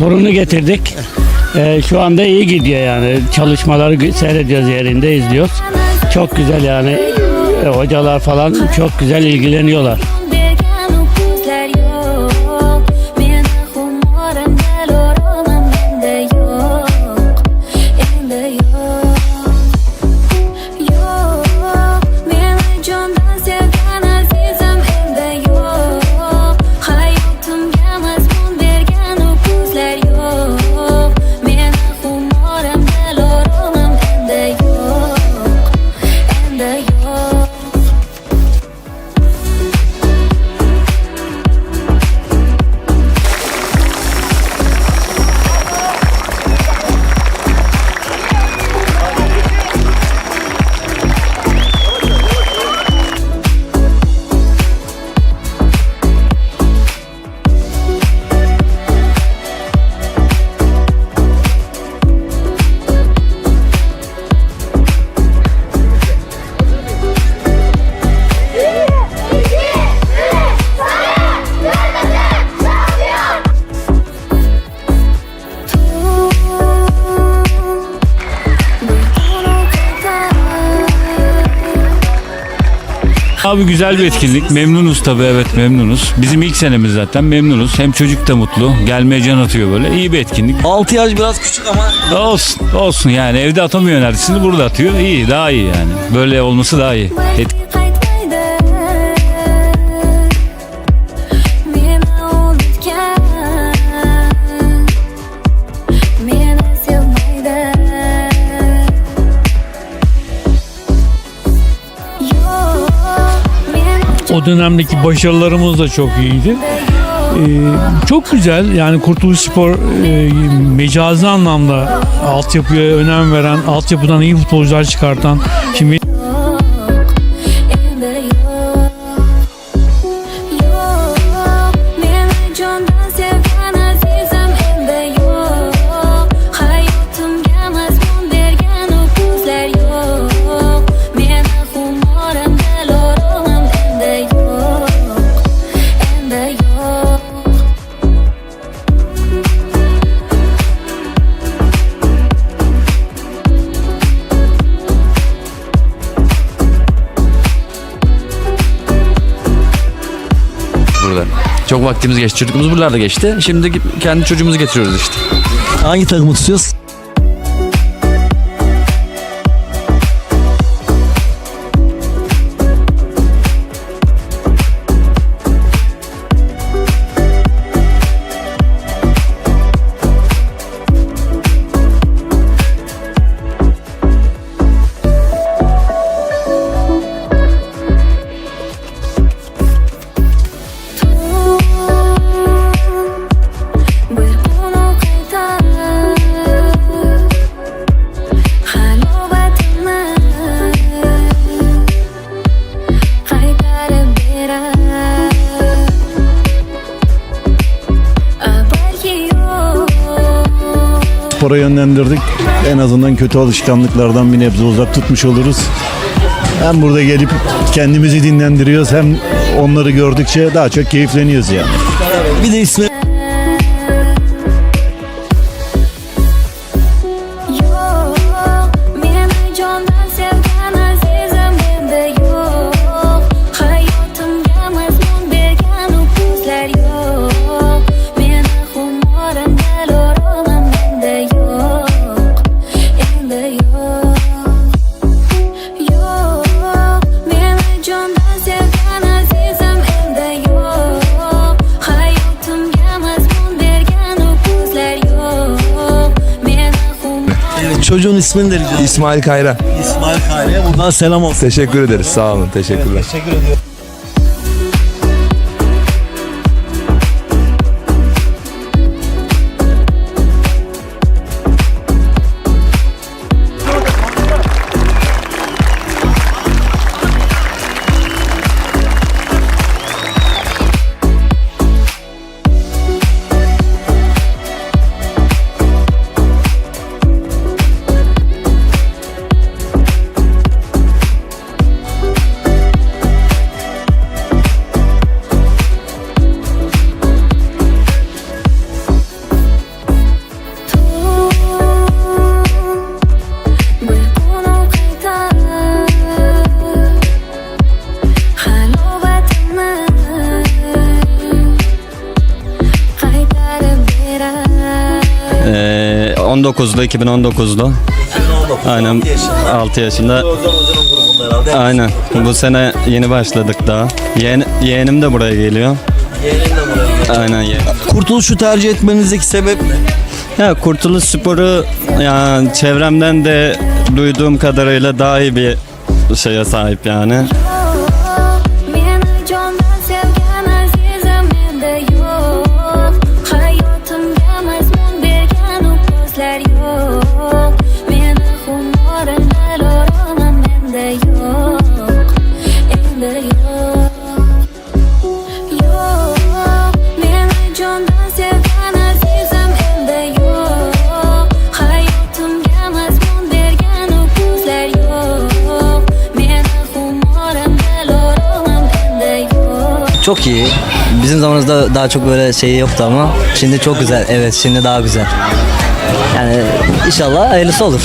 torunu getirdik. Ee, şu anda iyi gidiyor yani. Çalışmaları seyrediyoruz yerinde izliyoruz. Çok güzel yani. Ee, hocalar falan çok güzel ilgileniyorlar. Abi güzel bir etkinlik. Memnunuz tabii evet memnunuz. Bizim ilk senemiz zaten memnunuz. Hem çocuk da mutlu. Gelmeye can atıyor böyle. İyi bir etkinlik. 6 yaş biraz küçük ama Olsun olsun yani evde atamıyor enerjisini burada atıyor. İyi daha iyi yani. Böyle olması daha iyi. Et- O dönemdeki başarılarımız da çok iyiydi. Ee, çok güzel yani Kurtuluş Spor e, mecazi anlamda altyapıya önem veren, altyapıdan iyi futbolcular çıkartan. Şimdi Çok vaktimiz geçti. Çocuğumuz buralarda geçti. Şimdi kendi çocuğumuzu getiriyoruz işte. hangi takımı tutuyoruz? Spora yönlendirdik. En azından kötü alışkanlıklardan bir nebze uzak tutmuş oluruz. Hem burada gelip kendimizi dinlendiriyoruz hem onları gördükçe daha çok keyifleniyoruz yani. Bir de ismi ismini de rica edeyim. İsmail Kayra. İsmail Kayre'ye buradan selam olsun. Teşekkür ederiz. Sağ olun. Teşekkürler. Teşekkür ediyorum. 19'lu 2019'lu. Aynen 6 yaşında. Ozan Hoca'nın grubunda herhalde. Aynen. Bu sene yeni başladık daha. Yeğen, yeğenim de buraya geliyor. Yeğenin de buraya geliyor. Aynen yeğen. Kurtuluşu tercih etmenizdeki sebep ne? Ya Kurtuluş Spor'u yani çevremden de duyduğum kadarıyla daha iyi bir şeye sahip yani. Xumorim dalorim menda yo'q Endi yo'q Yo'q Meni jondan sevgan azizim endi yo'q Hayotimga mazmun bergan u ko'zlar yo'q Meni xumorim dalorim endi yo'q Çok iyi. Bizim zamanımızda daha çok böyle şey yoktu ama şimdi çok güzel. Evet şimdi daha güzel. Yani inşallah hayırlısı olur.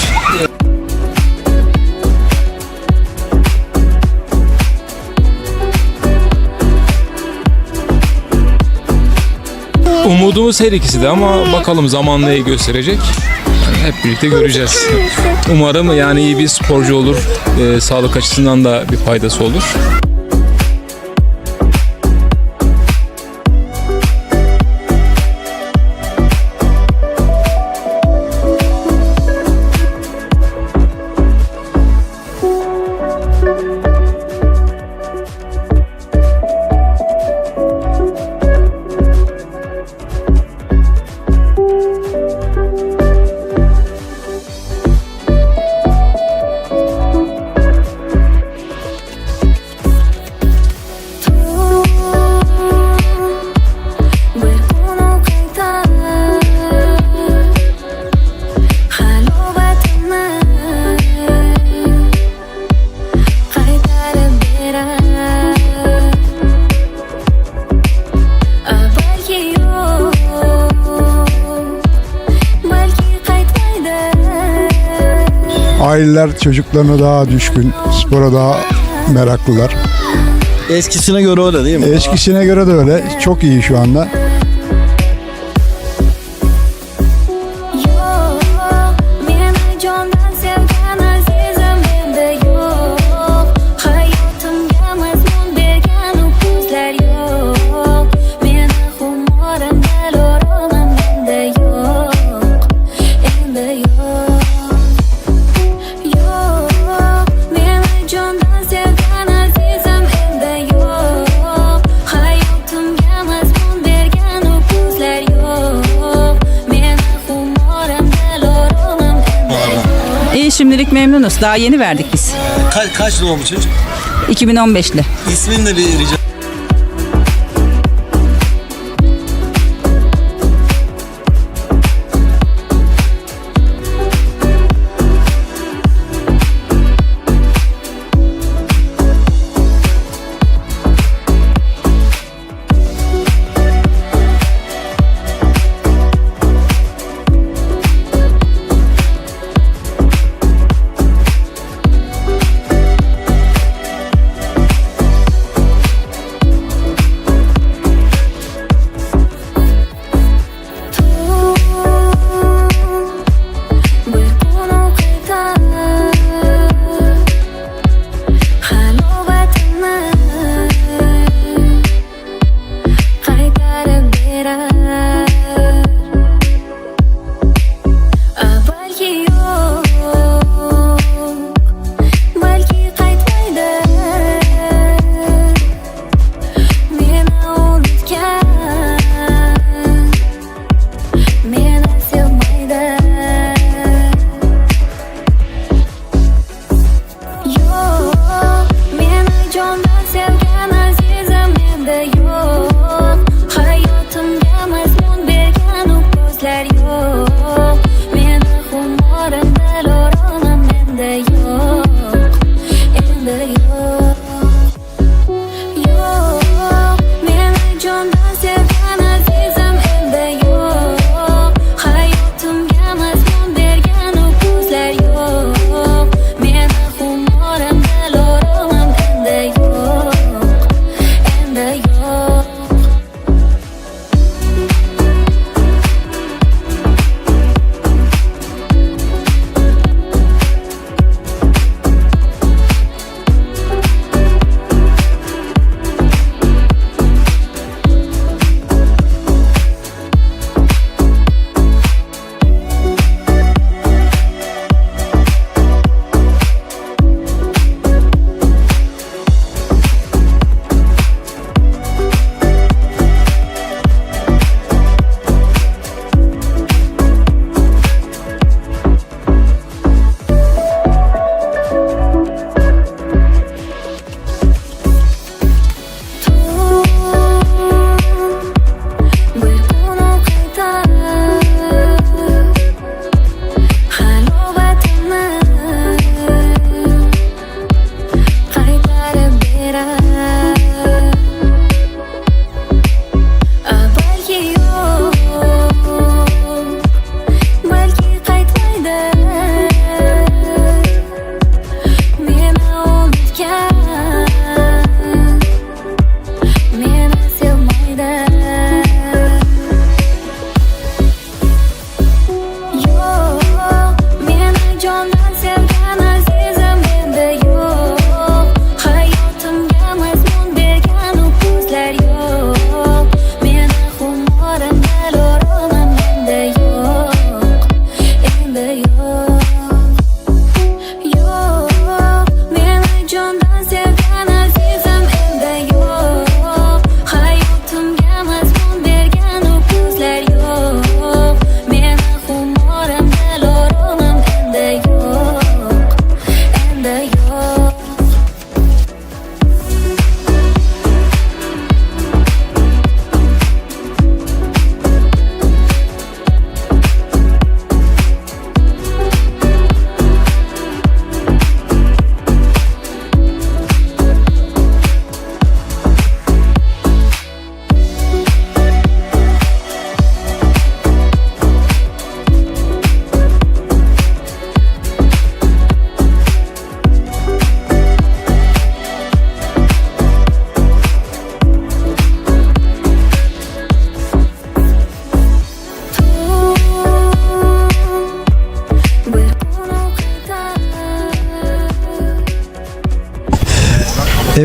Umudumuz her ikisi de ama bakalım zaman neyi gösterecek. Hep birlikte göreceğiz. Umarım yani iyi bir sporcu olur. Ee, sağlık açısından da bir faydası olur. Aileler çocuklarına daha düşkün, spora daha meraklılar. Eskisine göre öyle değil mi? Eskisine göre de öyle. Çok iyi şu anda. Şimdilik memnunuz. Daha yeni verdik biz. Ka- kaç doğumlu çocuk? 2015'li. İsmini de bir rica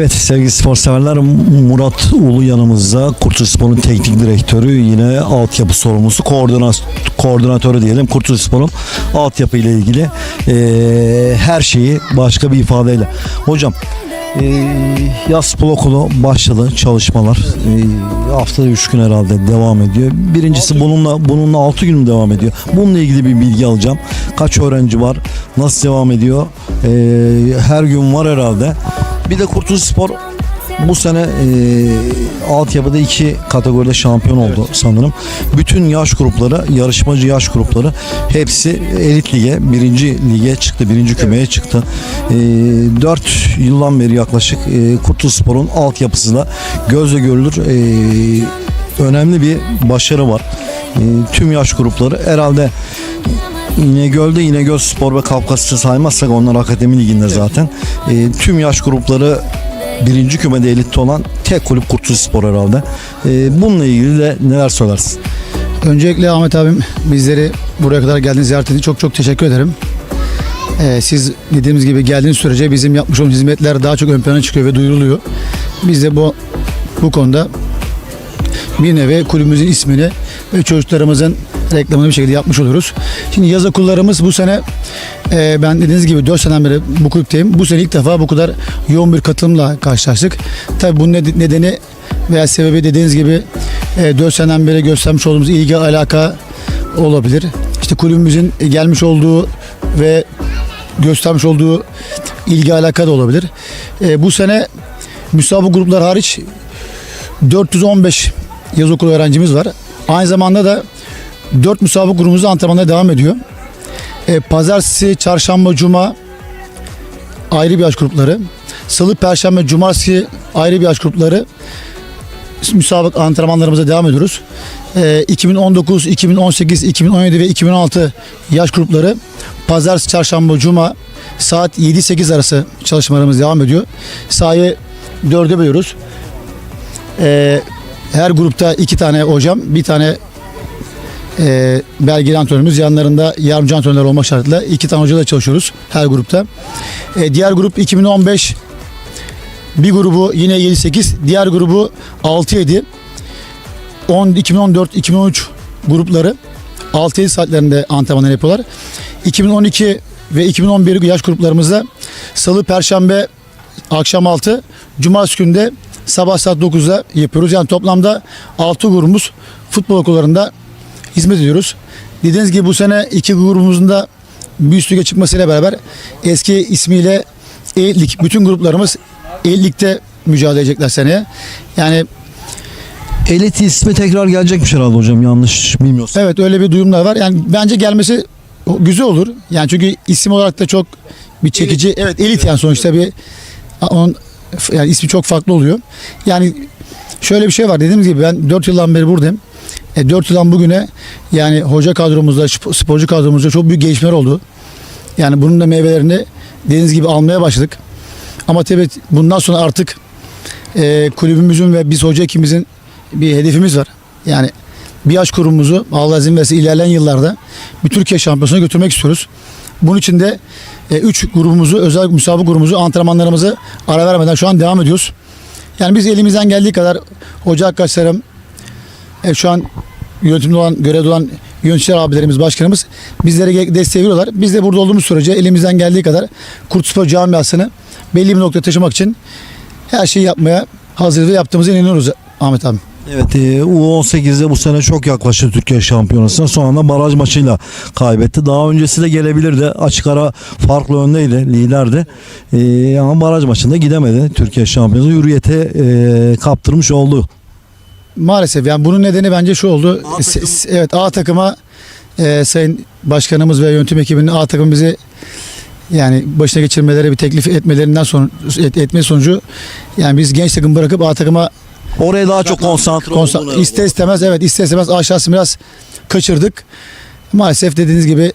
Evet sevgili spor severler Murat Ulu yanımızda Kurtuluş Spor'un teknik direktörü yine altyapı sorumlusu koordinat, koordinatörü diyelim Kurtuluş Spor'un altyapı ile ilgili eee, her şeyi başka bir ifadeyle. Hocam eee yaz spor okulu başladı çalışmalar Eee, haftada 3 gün herhalde devam ediyor. Birincisi bununla bununla 6 gün mü devam ediyor? Bununla ilgili bir bilgi alacağım. Kaç öğrenci var? Nasıl devam ediyor? Eee, her gün var herhalde. Bir de Kurtuluş Spor bu sene e, altyapıda iki kategoride şampiyon oldu sanırım. Bütün yaş grupları, yarışmacı yaş grupları hepsi elit lige, birinci lige çıktı, birinci kümeye çıktı. E, 4 yıldan beri yaklaşık e, Kurtuluş Spor'un altyapısıyla gözle görülür e, önemli bir başarı var. E, tüm yaş grupları herhalde İnegöl'de İnegöl Spor ve Kafkasya saymazsak onlar akademi liginde zaten. E, tüm yaş grupları birinci kümede elitte olan tek kulüp Kurtuluş Spor herhalde. E, bununla ilgili de neler söylersin? Öncelikle Ahmet abim bizleri buraya kadar geldiğiniz ziyaret için çok çok teşekkür ederim. Ee, siz dediğimiz gibi geldiğiniz sürece bizim yapmış olduğumuz hizmetler daha çok ön plana çıkıyor ve duyuruluyor. Biz de bu bu konuda bir nevi kulübümüzün ismini ve çocuklarımızın reklamını bir şekilde yapmış oluyoruz. Şimdi yaz okullarımız bu sene e, ben dediğiniz gibi 4 seneden beri bu kulüpteyim. Bu sene ilk defa bu kadar yoğun bir katılımla karşılaştık. Tabii bunun ned- nedeni veya sebebi dediğiniz gibi e, 4 seneden beri göstermiş olduğumuz ilgi alaka olabilir. İşte kulübümüzün gelmiş olduğu ve göstermiş olduğu ilgi alaka da olabilir. E, bu sene müsabık gruplar hariç 415 yaz okulu öğrencimiz var. Aynı zamanda da 4 müsabık grubumuzda antrenmanlara devam ediyor. E, pazartesi, çarşamba, cuma ayrı bir yaş grupları. Salı, perşembe, cumartesi ayrı bir yaş grupları. Müsabık antrenmanlarımıza devam ediyoruz. E, 2019, 2018, 2017 ve 2016 yaş grupları pazartesi, çarşamba, cuma saat 7-8 arası çalışmalarımız devam ediyor. Sahayı dörde bölüyoruz. E, her grupta iki tane hocam, bir tane e, belgeli antrenörümüz yanlarında yardımcı antrenörler olmak şartıyla iki tane hocayla çalışıyoruz her grupta. E, diğer grup 2015 bir grubu yine 7-8 diğer grubu 6-7 10 2014-2013 grupları 6-7 saatlerinde antrenmanlar yapıyorlar. 2012 ve 2011 yaş gruplarımızda salı, perşembe akşam 6, cumartesi günde sabah saat 9'da yapıyoruz. Yani toplamda 6 grubumuz futbol okullarında hizmet ediyoruz. Dediğiniz gibi bu sene iki grubumuzun da bir üst lige çıkmasıyla beraber eski ismiyle eğitlik bütün gruplarımız eğitlikte mücadele edecekler seneye. Yani Elit ismi tekrar gelecekmiş herhalde hocam yanlış bilmiyorsam. Evet öyle bir duyumlar var. Yani bence gelmesi güzel olur. Yani çünkü isim olarak da çok bir çekici. Evet elit yani sonuçta bir onun yani ismi çok farklı oluyor. Yani şöyle bir şey var dediğimiz gibi ben 4 yıldan beri buradayım. E, 4 yıldan bugüne yani hoca kadromuzda, sp- sporcu kadromuzda çok büyük gelişmeler oldu. Yani bunun da meyvelerini dediğiniz gibi almaya başladık. Ama tabii bundan sonra artık e, kulübümüzün ve biz hoca ekibimizin bir hedefimiz var. Yani bir yaş kurumumuzu Allah izin verirse ilerleyen yıllarda bir Türkiye şampiyonasına götürmek istiyoruz. Bunun için de 3 grubumuzu, özel müsabık grubumuzu, antrenmanlarımızı ara vermeden şu an devam ediyoruz. Yani biz elimizden geldiği kadar hoca arkadaşlarım, e, şu an yönetimde olan, görevde olan yöneticiler abilerimiz, başkanımız bizlere desteği veriyorlar. Biz de burada olduğumuz sürece elimizden geldiği kadar Kurtspor camiasını belli bir noktaya taşımak için her şeyi yapmaya hazır ve yaptığımıza inanıyoruz Ahmet abi. Evet e, U18'de bu sene çok yaklaştı Türkiye Şampiyonası'na. Son anda baraj maçıyla kaybetti. Daha öncesi de gelebilirdi. Açık ara farklı öndeydi, liderdi. E, ama baraj maçında gidemedi. Türkiye Şampiyonası hürriyete e, kaptırmış oldu. Maalesef yani bunun nedeni bence şu oldu. S- evet A takıma e, sayın başkanımız ve yönetim ekibinin A takım bizi yani başına geçirmeleri bir teklif etmelerinden sonra et, etme sonucu yani biz genç takım bırakıp A takıma Oraya daha çok konsantre konsa- olduğunu- ister istemez evet ister istemez aşağısı biraz kaçırdık. Maalesef dediğiniz gibi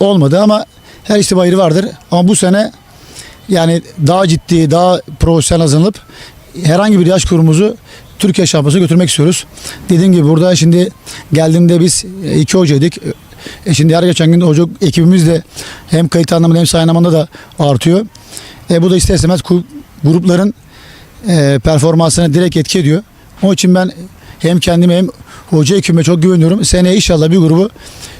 olmadı ama her işte bayırı vardır. Ama bu sene yani daha ciddi, daha profesyonel hazırlanıp herhangi bir yaş kurumuzu Türkiye şampiyonasına götürmek istiyoruz. Dediğim gibi burada şimdi geldiğimde biz e, iki hocaydık. E şimdi her geçen gün hoca ekibimiz de hem kayıt anlamında hem sayı anlamında da artıyor. E bu da ister istemez grupların e, performansına direkt etki ediyor. Onun için ben hem kendime hem hoca ekibime çok güveniyorum. Seneye inşallah bir grubu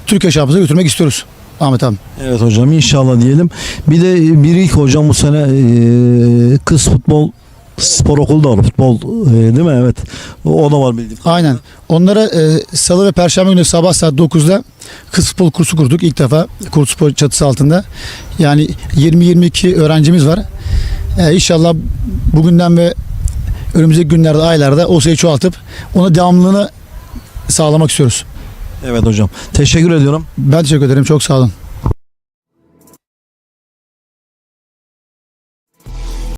Türkiye şampiyonasına götürmek istiyoruz. Ahmet abi. Evet hocam inşallah diyelim. Bir de bir ilk hocam bu sene e, kız futbol spor okulu da var. Futbol e, değil mi? Evet. O da var bildiğim. Aynen. Onlara e, salı ve perşembe günü sabah saat 9'da kız futbol kursu kurduk ilk defa kurs spor çatısı altında. Yani 20-22 öğrencimiz var. E, inşallah bugünden ve önümüzdeki günlerde aylarda o sayıyı çoğaltıp ona devamlılığını sağlamak istiyoruz. Evet hocam. Teşekkür ediyorum. Ben teşekkür ederim. Çok sağ olun.